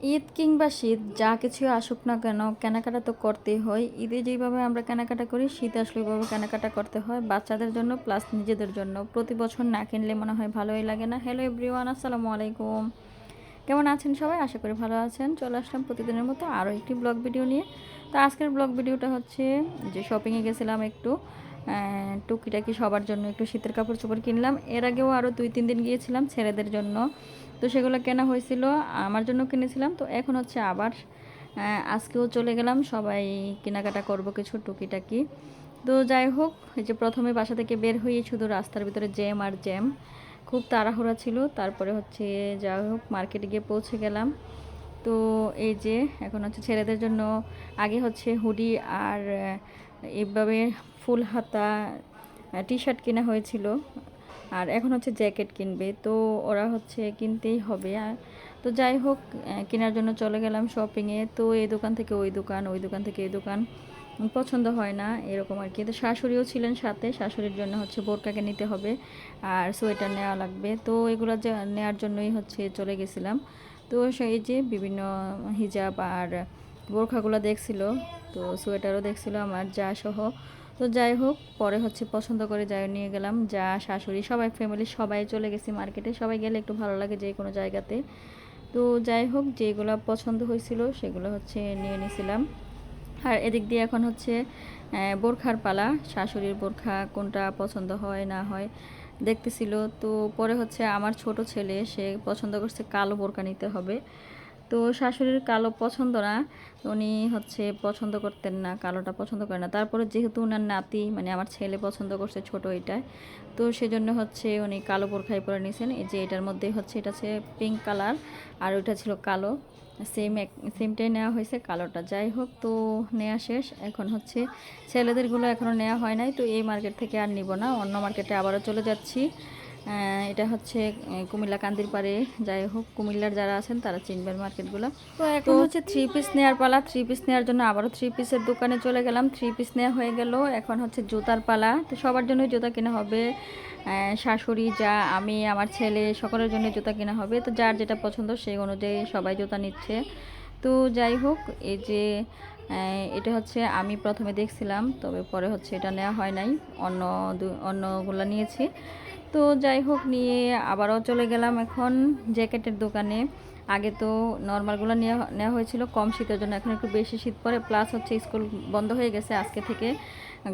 ঈদ কিংবা শীত, যা কিছু আসুক না কেন, কেনাকাটা তো করতেই হয়। ঈদে যেইভাবে আমরা কেনাকাটা করি, শীত আসলে ওইভাবে কেনাকাটা করতে হয়। বাচ্চাদের জন্য প্লাস নিজেদের জন্য। প্রতি বছর না কিনলে মনে হয় ভালোই লাগে না। হ্যালো এভরিওয়ান আসসালামু আলাইকুম। কেমন আছেন সবাই? আশা করি ভালো আছেন। চলে আসলাম প্রতিদিনের মতো আরও একটি ব্লগ ভিডিও নিয়ে। তো আজকের ব্লগ ভিডিওটা হচ্ছে যে শপিংয়ে গেছিলাম একটু টুকিটাকি সবার জন্য একটু শীতের কাপড় চোপড় কিনলাম। এর আগেও আরও দুই, তিন দিন গিয়েছিলাম ছেলেদের জন্য। তো সেগুলো কেনা হয়েছিল আমার জন্য কিনেছিলাম। তো এখন হচ্ছে আবার আজকেও চলে গেলাম সবাই কেনাকাটা করব কিছু টুকিটাকি। তো যাই হোক এই যে প্রথমে বাসা থেকে বের হয়ে শুধু রাস্তার ভিতরে জ্যাম আর জ্যাম। খুব তাড়াহুড়া ছিল তারপরে হচ্ছে যাই হোক মার্কেটে গিয়ে পৌঁছে গেলাম। তো এই যে এখন হচ্ছে ছেলেদের জন্য আগে হচ্ছে হুডি আর আহ, এইভাবে ফুল হাতা টি শার্ট কেনা হয়েছিল। আর এখন হচ্ছে জ্যাকেট কিনবে, তো ওরা হচ্ছে কিনতেই হবে। আর তো যাই হোক কেনার জন্য চলে গেলাম শপিংয়ে তো এই দোকান থেকে ওই দোকান ওই দোকান থেকে এই দোকান। পছন্দ হয় না, এরকম আর কি। তো শাশুড়িও ছিলেন সাথে, শাশুড়ির জন্য হচ্ছে বোরকাকে নিতে হবে আর সোয়েটার নেওয়া লাগবে। তো এগুলো নেওয়ার জন্যই হচ্ছে চলে গেছিলাম। তো সেই যে বিভিন্ন হিজাব আর বোরখাগুলো দেখছিল, তো সোয়েটারও দেখছিল আমার যা সহ। তো যাই হোক, পরে হচ্ছে পছন্দ করে যাই নিয়ে গেলাম। যা শাশুড়ি, সবাই ফ্যামিলি সবাই চলে গেছি মার্কেটে সবাই গেলে একটু ভালো লাগে যে কোনো জায়গাতে। তো যাই হোক, যেগুলো পছন্দ হয়েছিল সেগুলো হচ্ছে নিয়ে নিয়েছিলাম আর এদিক দিয়ে এখন হচ্ছে বোরখার পালা। শাশুড়ির বোরখা কোনটা পছন্দ হয়, না হয়, দেখতেছিল। তো পরে হচ্ছে আমার ছোট ছেলে, সে পছন্দ করছে কালো বোরখা নিতে হবে। তো শাশুড়ির কালো পছন্দ না। উনি হচ্ছে পছন্দ করতেন না, কালোটা পছন্দ করে না। তারপরে যেহেতু ওনার নাতি মানে আমার ছেলে পছন্দ করছে ছোট এটায় তো সেজন্য হচ্ছে উনি কালো বোরখাই পরে নিয়েছেন এই যে এটার মধ্যে হচ্ছে, এটা হচ্ছে পিঙ্ক কালার আর ওইটা ছিল কালো। সেম এক সেমটাই নেওয়া হয়েছে কালোটা। যাই হোক, তো নেওয়া শেষ। এখন হচ্ছে ছেলেদেরগুলো এখনও নেওয়া হয় নাই, তো এই মার্কেট থেকে আর নিব না। অন্য মার্কেটে আবারও চলে যাচ্ছি। এটা হচ্ছে কুমিল্লা কান্দির পাড়ে। যাই হোক কুমিল্লার যারা আছেন তারা চিনবেন মার্কেটগুলো। তো এখন হচ্ছে থ্রি পিস নেওয়ার পালা। থ্রি পিস নেওয়ার জন্য আবারও থ্রি পিসের দোকানে চলে গেলাম। থ্রি পিস নেওয়া হয়ে গেল। এখন হচ্ছে জুতার পালা। তো সবার জন্যই জুতা কেনা হবে। শাশুড়ি যা আমি আমার ছেলে সকলের জন্য জুতা কেনা হবে। তো যার যেটা পছন্দ সেই অনুযায়ী সবাই জুতা নিচ্ছে। তো যাই হোক এই যে এটা হচ্ছে আমি প্রথমে দেখছিলাম, তবে পরে হচ্ছে এটা নেওয়া হয় নাই। অন্য অন্যগুলো নিয়েছি। তো যাই হোক, নিয়ে আবারও চলে গেলাম এখন জ্যাকেটের দোকানে। আগে তো নর্মালগুলো নেওয়া নেওয়া হয়েছিল কম শীতের জন্য, এখন একটু বেশি শীত পড়ে প্লাস হচ্ছে স্কুল বন্ধ হয়ে গেছে আজকে থেকে।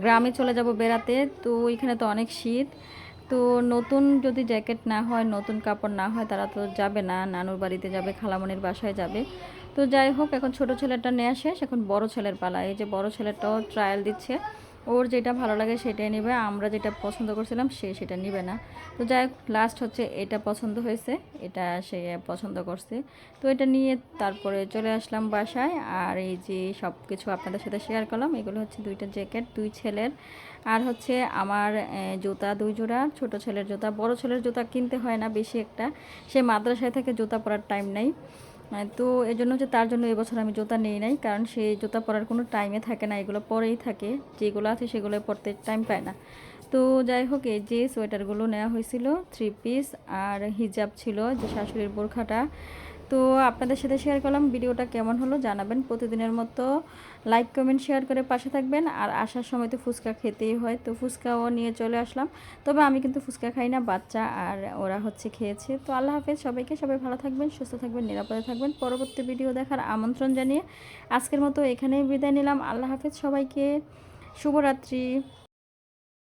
গ্রামে চলে যাব বেড়াতে, তো ওইখানে তো অনেক শীত। তো নতুন যদি জ্যাকেট না হয়, নতুন কাপড় না হয়, তারা তো যাবে না। নানুর বাড়িতে যাবে, খালামনির বাসায় যাবে। তো যাই হোক, এখন ছোট ছেলেটা নিয়ে আসে এখন বড় ছেলের পালা। এই যে বড় ছেলেটাও ট্রায়াল দিচ্ছে। ওর যেটা ভালো লাগে সেটাই নেবে, আমরা যেটা পছন্দ করছিলাম সে সেটা নেবে না। তো যাই হোক লাস্ট হচ্ছে এটা পছন্দ হয়েছে, এটা সে পছন্দ করছে। তো এটা নিয়ে তারপরে চলে আসলাম বাসায়, আর এই যে সব কিছু আপনাদের সাথে শেয়ার করলাম, এগুলো হচ্ছে দুইটা জ্যাকেট দুই ছেলের। আর হচ্ছে আমার জুতা দুই জোড়া, ছোট ছেলের জুতা, বড় ছেলের জুতা কিনতে হয় না বেশি একটা, সে মাদ্রাসায় থেকে জুতা পরার টাইম নাই। তো এই জন্য হচ্ছে তার জন্য এবছর আমি জুতা নেই নাই, কারণ সে জুতা পরার কোনো টাইমে থাকে না, এগুলো পরেই থাকে, যেগুলো আছে সেগুলো পরতে টাইম পায় না। তো যাই হোক, এই যে সোয়েটারগুলো নেওয়া হয়েছিল থ্রি পিস আর হিজাব ছিল যে শাশুড়ির বোরখাটা। তো আপনাদের সাথে শেয়ার করলাম ভিডিওটা কেমন হলো জানাবেন। প্রতিদিনের মতো লাইক কমেন্ট শেয়ার করে পাশে থাকবেন। আর আসার সময় তো ফুচকা খেতেই হয়, তো ফুচকাও নিয়ে চলে আসলাম। তবে আমি কিন্তু ফুচকা খাই না, বাচ্চা আর ওরা হচ্ছে খেয়েছে। তো আল্লাহ হাফেজ, সবাইকে সবাই ভালো থাকবেন, সুস্থ থাকবেন, নিরাপদে থাকবেন। পরবর্তী ভিডিও দেখার আমন্ত্রণ জানিয়ে আজকের মতো এখানেই বিদায় নিলাম। আল্লাহ হাফেজ সবাইকে, শুভরাত্রি।